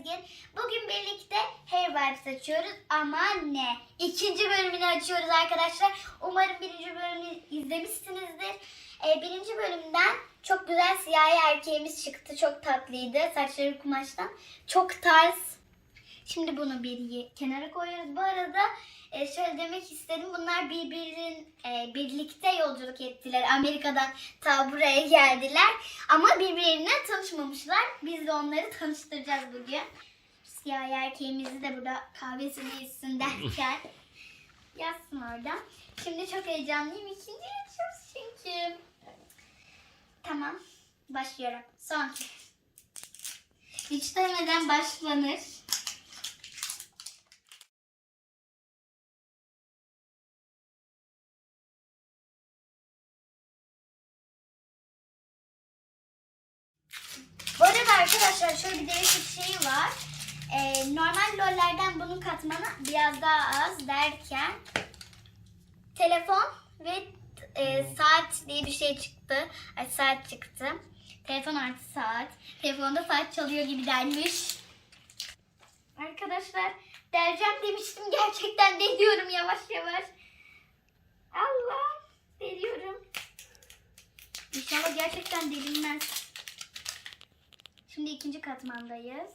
Sezgin. Bugün birlikte Hair Vibes açıyoruz ama ne? İkinci bölümünü açıyoruz arkadaşlar. Umarım birinci bölümünü izlemişsinizdir. Ee, birinci bölümden çok güzel siyahi erkeğimiz çıktı. Çok tatlıydı. Saçları kumaştan. Çok tarz. Şimdi bunu bir kenara koyuyoruz. Bu arada e, şöyle demek istedim. Bunlar birbirinin e, birlikte yolculuk ettiler. Amerika'dan ta buraya geldiler. Ama birbirine tanışmamışlar. Biz de onları tanıştıracağız bugün. Siyah erkeğimizi de burada kahvesini içsin derken yazsın orada. Şimdi çok heyecanlıyım. İkinci açıyoruz çünkü. Tamam. Başlıyorum. Son. Hiç demeden başlanır. Bu arada arkadaşlar şöyle bir değişik şey var. Ee, normal lollerden bunun katmanı biraz daha az derken telefon ve e, saat diye bir şey çıktı. Ay, saat çıktı. Telefon artı saat. Telefonda saat çalıyor gibi denmiş. Arkadaşlar deleceğim demiştim. Gerçekten deliyorum yavaş yavaş. Allah deliyorum. İnşallah gerçekten delinmez. Şimdi ikinci katmandayız.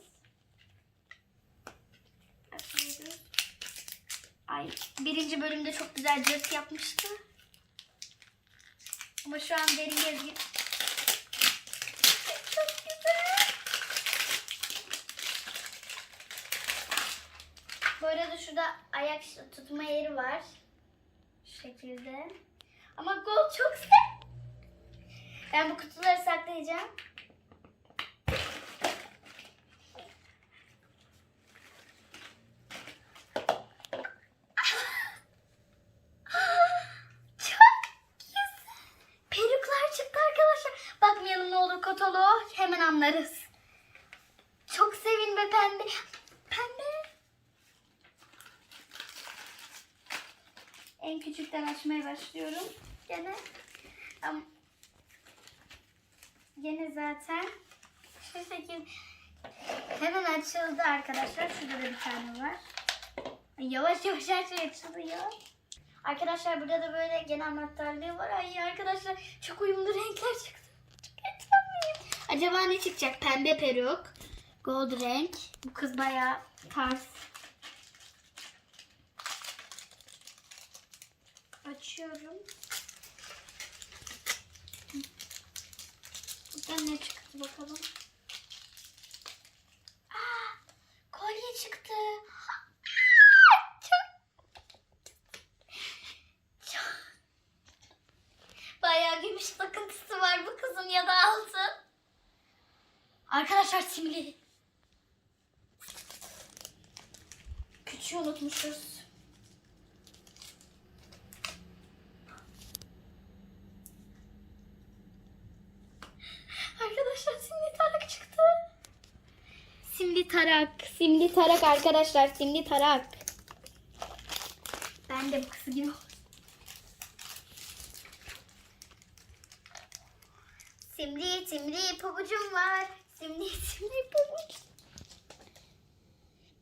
Ay birinci bölümde çok güzel cırt yapmıştı. Ama şu an derin gezgin. Çok güzel. Bu arada şurada ayak tutma yeri var. Şu şekilde. Ama gold çok güzel. Ben bu kutuları saklayacağım. Çok güzel. Peruklar çıktı arkadaşlar. Kataloğu. Hemen anlarız. Çok sevin ve pembe. Pembe. En küçükten açmaya başlıyorum. Gene. Am Gene zaten şu şekilde hemen açıldı arkadaşlar. Şurada da bir tane var. Yavaş yavaş her şey açılıyor. Arkadaşlar burada da böyle gene anahtarlığı var. Ay arkadaşlar çok uyumlu renkler çıktı. Acaba ne çıkacak? Pembe peruk. Gold renk. Bu kız bayağı tarz. Açıyorum. Buradan ne çıktı bakalım. Aa, kolye çıktı. Aa, Çok çok- Bayağı gümüş takıntısı var bu kızın ya da altın. Arkadaşlar simli. Küçüğü unutmuşuz. Arkadaşlar simli tarak çıktı. Simli tarak. Simli tarak arkadaşlar. Simli tarak. Ben de bu kızı gibi oldum. Simli simli pabucum var. Simli pabuç.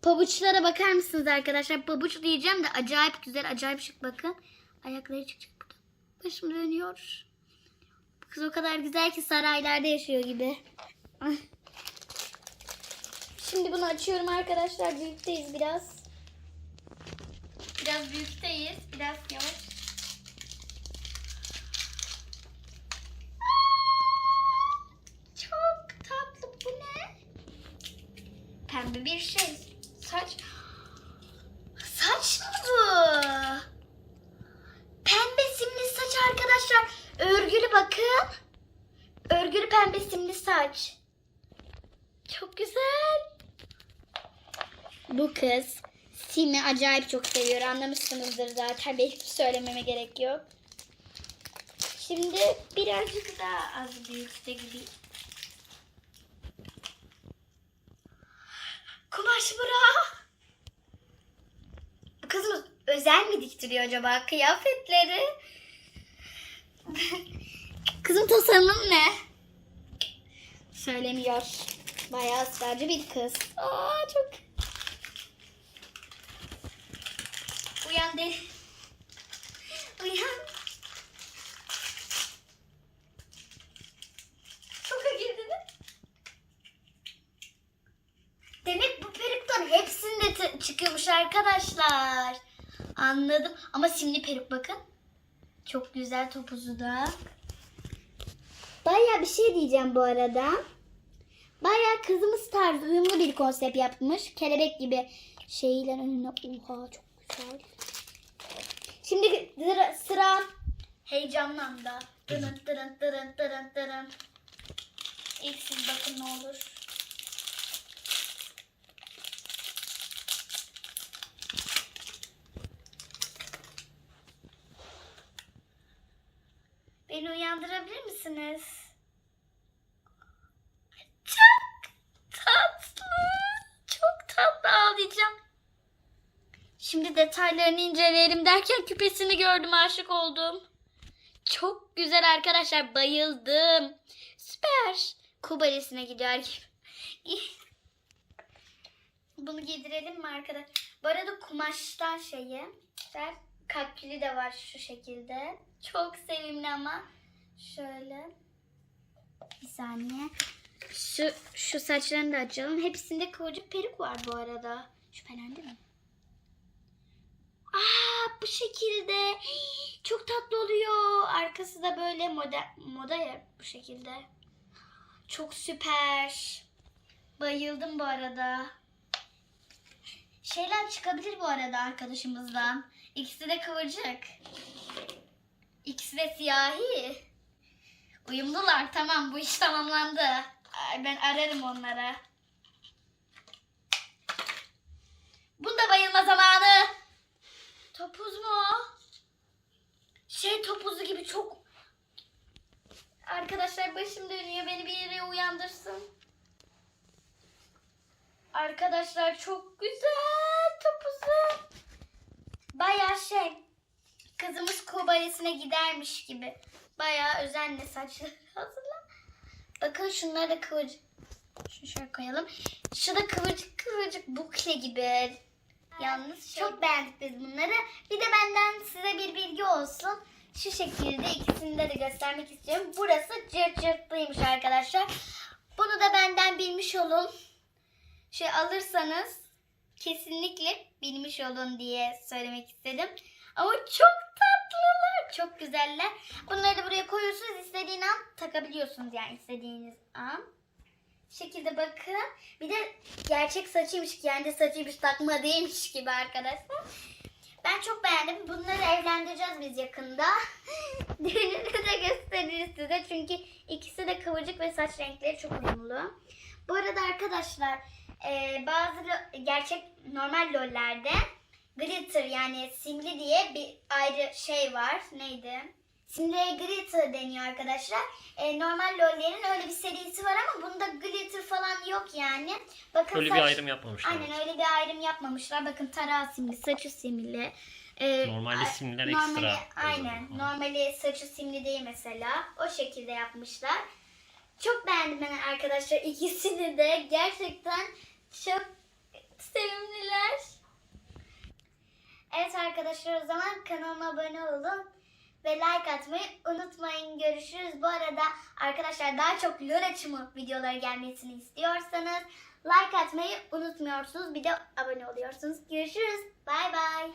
Pabuçlara bakar mısınız arkadaşlar? Pabuç diyeceğim de acayip güzel, acayip şık bakın. Ayakları çıkacak burada. Başım dönüyor. Bu kız o kadar güzel ki saraylarda yaşıyor gibi. Şimdi bunu açıyorum arkadaşlar. Büyükteyiz biraz. Biraz büyükteyiz. Biraz yavaş. Çok tatlı. Bu ne? Pembe bir şey. Saç. Saç mı bu? Pembe simli saç arkadaşlar. Örgülü bakın. Örgülü pembe simli saç. Çok güzel. Bu kız Sim'i acayip çok seviyor. Anlamışsınızdır zaten. Benim söylememe gerek yok. Şimdi birazcık daha az büyükte gibi. Kumaş bura. Bu kızımız özel mi diktiriyor acaba kıyafetleri? Kızım tasarımın ne? Söylemiyor. Bayağı ısrarcı bir kız. Aa çok. Uyan de. Uyan. Şoka girdiniz. Demek bu peruktan hepsinde çıkıyormuş arkadaşlar. Anladım. Ama simli peruk bakın. Çok güzel topuzu da. Baya bir şey diyeceğim bu arada. Baya kızımız tarzı uyumlu bir konsept yapmış. Kelebek gibi şeyle önüne. Oha çok güzel. Şimdi sıra, sıra heyecanlandı. Dırın dırın dırın dırın dırın. İlk siz bakın ne olur. Beni uyandırabilir misiniz? Çok tatlı. Çok tatlı ağlayacağım. Şimdi detaylarını inceleyelim derken küpesini gördüm aşık oldum. Çok güzel arkadaşlar bayıldım. Süper. Kubalesine gider gibi. Bunu giydirelim mi arkadaş? Bu arada kumaştan şeyi. Güzel. Kalpli de var şu şekilde. Çok sevimli ama. Şöyle. Bir saniye. Şu, şu saçlarını da açalım. Hepsinde kıvırcık peruk var bu arada. Şüphelendi mi? Aa bu şekilde. Çok tatlı oluyor. Arkası da böyle moda, moda ya bu şekilde. Çok süper. Bayıldım bu arada. Şeyler çıkabilir bu arada arkadaşımızdan. İkisi de kıvırcık. İkisi de siyahi. Uyumlular. Tamam bu iş tamamlandı. Ben ararım onlara. Bunda bayılma zamanı. Topuz mu? Şey topuzu gibi çok... Arkadaşlar başım dönüyor. Beni bir yere uyandırsın. Arkadaşlar çok güzel topuzu. Baya şey kızımız kubalesine gidermiş gibi. Baya özenle saçları hazırla. Bakın şunlar da kıvırcık. Şunu şöyle koyalım. Şu da kıvırcık kıvırcık bukle gibi. Yalnız çok beğendik biz bunları. Bir de benden size bir bilgi olsun. Şu şekilde ikisini de göstermek istiyorum. Burası cırt cırtlıymış arkadaşlar. Bunu da benden bilmiş olun. Şey alırsanız kesinlikle bilmiş olun diye söylemek istedim. Ama çok. Çok güzeller. Bunları da buraya koyuyorsunuz. istediğin an takabiliyorsunuz yani istediğiniz an. Şekilde bakın. Bir de gerçek saçıymış. Kendi saçıymış takma değilmiş gibi arkadaşlar. Ben çok beğendim. Bunları evlendireceğiz biz yakında. Düğününü de gösteririz size. Çünkü ikisi de kıvırcık ve saç renkleri çok uyumlu. Bu arada arkadaşlar e, bazı gerçek normal lollerde glitter yani simli diye bir ayrı şey var. Neydi? Simliye glitter deniyor arkadaşlar. E, normal lollerin öyle bir serisi var ama bunda glitter falan yok yani. Bakın Öyle bir saç- ayrım yapmamışlar. Aynen öyle bir ayrım yapmamışlar. Bakın tarağı simli, saçı simli. E, normali- ekstra Aynen. özel. Normali saçı simli değil mesela. O şekilde yapmışlar. Çok beğendim ben arkadaşlar ikisini de. Gerçekten çok sevimliler. Evet arkadaşlar o zaman kanalıma abone olun ve like atmayı unutmayın. Görüşürüz. Bu arada arkadaşlar daha çok lol açımı videoları gelmesini istiyorsanız like atmayı unutmuyorsunuz. Bir de abone oluyorsunuz. Görüşürüz. Bay bay.